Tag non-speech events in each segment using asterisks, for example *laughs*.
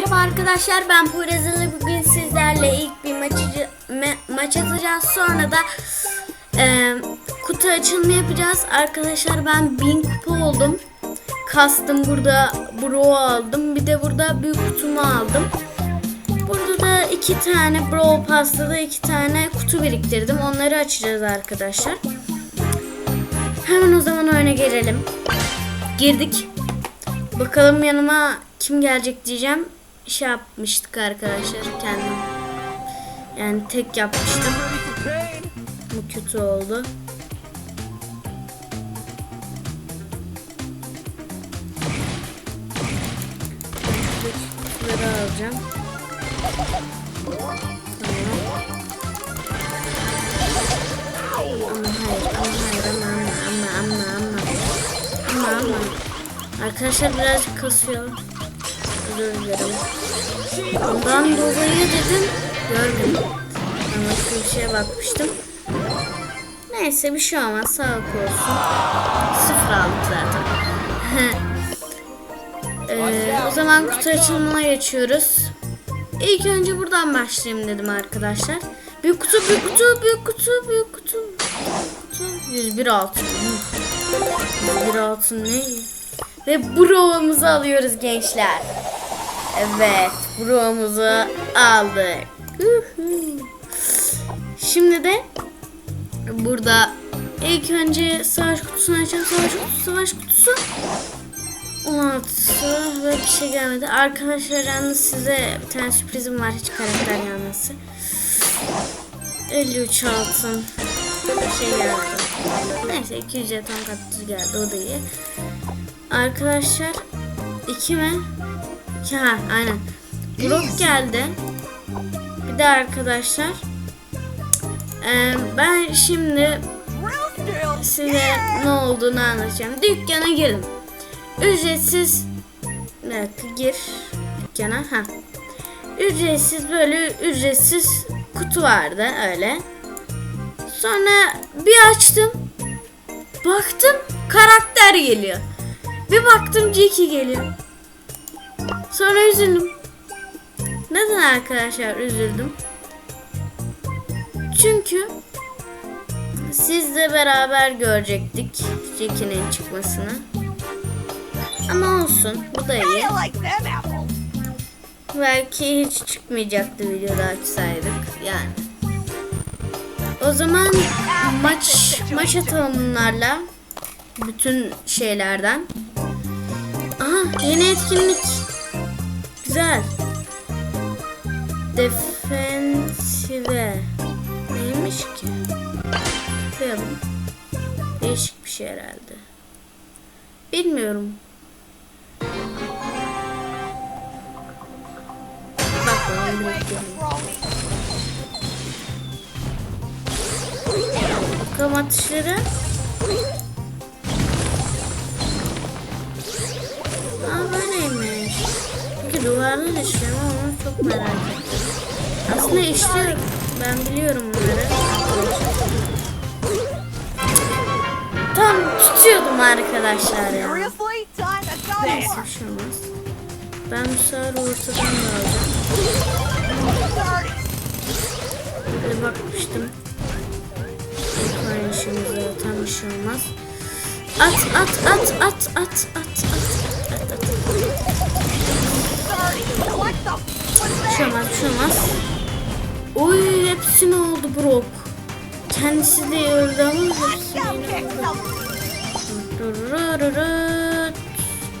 Merhaba arkadaşlar ben Poyrazılı bugün sizlerle ilk bir maç, maç atacağız. Sonra da e, kutu açılımı yapacağız. Arkadaşlar ben 1000 kupa oldum. Kastım burada bro aldım. Bir de burada büyük kutumu aldım. Burada da iki tane bro pastada iki tane kutu biriktirdim. Onları açacağız arkadaşlar. Hemen o zaman oyuna girelim girdik. Bakalım yanıma kim gelecek diyeceğim. Şey yapmıştık arkadaşlar kendim. Yani tek yapmıştım. Bu kötü oldu. Kutuları alacağım. Ama hayır, ama hayır, ama ama Arkadaşlar birazcık kasıyor. Özür. Ondan dolayı dedim. Ben başka bir şeye bakmıştım. Neyse bir şey olmaz sağlık olsun. Sıfır aldık zaten. *laughs* ee, o zaman kutu açılımına geçiyoruz. İlk önce buradan başlayayım dedim arkadaşlar. Büyük kutu, büyük kutu, büyük kutu, büyük kutu. kutu. 101 altın. 101 altın ne? Ve bro'muzu alıyoruz gençler. Evet bro'muzu aldık. Şimdi de burada ilk önce savaş kutusunu açalım. Savaş kutusu, savaş kutusu. 16 ve bir şey gelmedi. Arkadaşlar yalnız size bir tane sürprizim var. Hiç karakter gelmesi. 53 altın. Bir şey geldi. Neyse 200 jeton katıcı geldi. O da iyi. Arkadaşlar iki mi? Ha aynen. Brock geldi. Bir de arkadaşlar e, ben şimdi size ne olduğunu anlatacağım. Dükkana girdim. Ücretsiz dakika gir dükkana. Ha. Ücretsiz böyle ücretsiz kutu vardı öyle. Sonra bir açtım. Baktım karakter geliyor. Bir baktım Jackie geliyor. Sonra üzüldüm. Neden arkadaşlar üzüldüm? Çünkü sizle beraber görecektik Jackie'nin çıkmasını. Ama olsun. Bu da iyi. Belki hiç çıkmayacaktı videoda açsaydık. Yani. O zaman maç maç atalım bunlarla. Bütün şeylerden. Aha yeni etkinlik. Güzel. Defensive. Neymiş ki? Tıklayalım. Değişik bir şey herhalde. Bilmiyorum. Bakalım Bakalım atışları. Aa. Peki duvarlar mu onu çok merak ettim. Aslında işliyor. Ben biliyorum bunları. Tam tutuyordum arkadaşlar ya. Neyse bir şey. Ben bu sefer ortadan da alacağım. Böyle bakmıştım. Aynı şeyimiz zaten bir şey olmaz. At at at at at at at at at. Olmaz. Oy hepsini oldu Brock. Kendisi de öldü ama hepsini. Gidiyorum,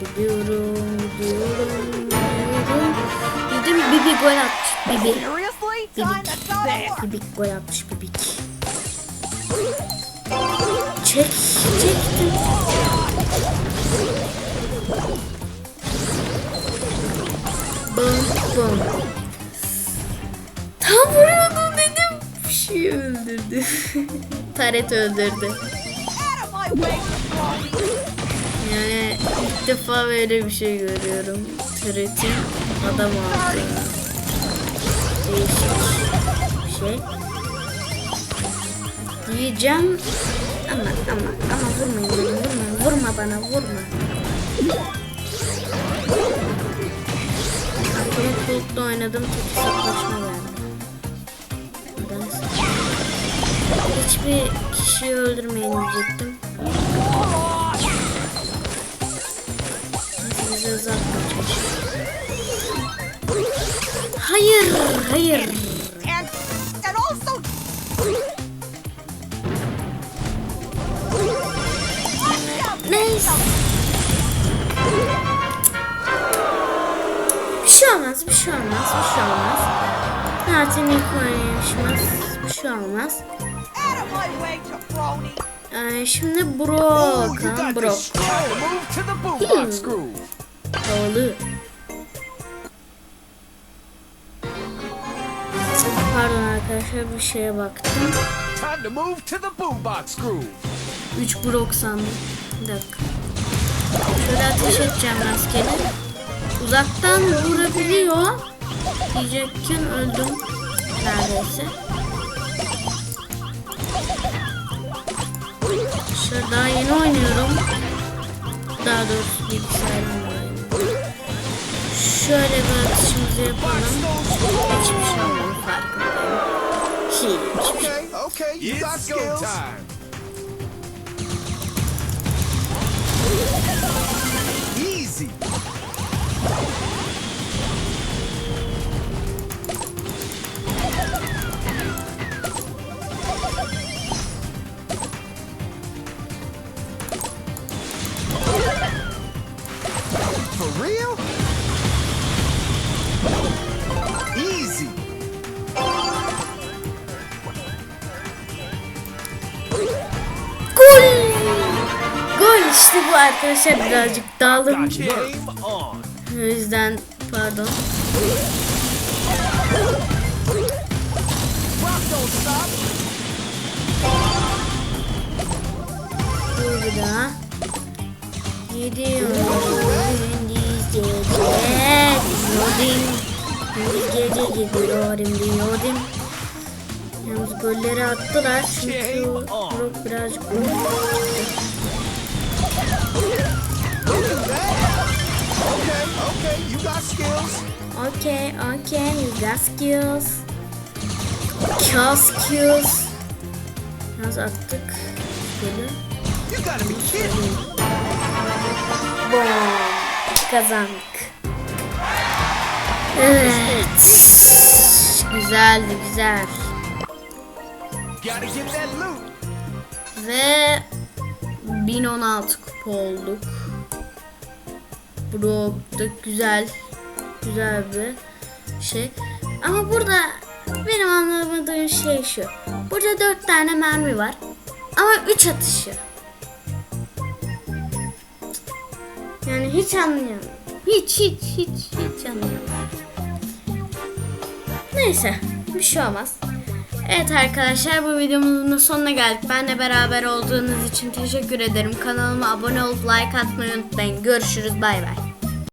gidiyorum, gidiyorum. Yedim Bibi gol atmış. Bibi. Bibik. Bibik gol atmış Bibik. Çek, çektim. Bum bum. Tam vuruyordum dedim. Bir şey öldürdü. *laughs* Taret öldürdü. Yani ilk defa böyle bir şey görüyorum. Taret'in adam aldı. Değişik bir şey. Diyeceğim ama ama ama vurmayın bana vurma vurma bana vurma. Aklıma Cold'da oynadım tek hesaplaşma geldi. Hiçbir kişiyi öldürmeyin diyecektim. Hayır, hayır. Neyse. Bir şey olmaz, bir şey olmaz, bir şey olmaz. Zaten ilk oynayışımız bir şey olmaz. Ee, şimdi got Brock. Oh. Havalı. Pardon arkadaşlar bir şeye baktım. Time to move to the boombox groove. 3 Brock sandım. Bir dakika. Şöyle ateş edeceğim rastgele. Uzaktan vurabiliyor. Diyecekken öldüm. Neredeyse. Şöyle daha yeni oynuyorum. Daha doğrusu bilgisayarımla oynuyorum. Şöyle bir atışımızı yapalım. Hiçbir şey olmadı farkındayım. Hiçbir şey. Okay, okay, you got It's go skills. Real? Easy. Gol! Gol işte bu arkadaşlar birazcık on. O yüzden pardon. Dur bir daha. Gidiyorum. Gece. Diyordum. Gündüz gece gidiyorum diyordum. Yalnız golleri attılar çünkü Brock birazcık. Okay, okay, you got skills. You. Kill skills. Yalnız attık. Golü. You gotta be kidding. Bom. Kazandık. Evet. Güzeldi güzel. Ve 1016 kupa olduk. Brock da güzel. Güzel bir şey. Ama burada benim anlamadığım şey şu. Burada 4 tane mermi var. Ama 3 atışı. Hiç anlayamıyorum. Hiç hiç hiç hiç anlayamıyorum. Neyse bir şey olmaz. Evet arkadaşlar bu videomuzun sonuna geldik. Benle beraber olduğunuz için teşekkür ederim. Kanalıma abone olup like atmayı unutmayın. Görüşürüz bay bay.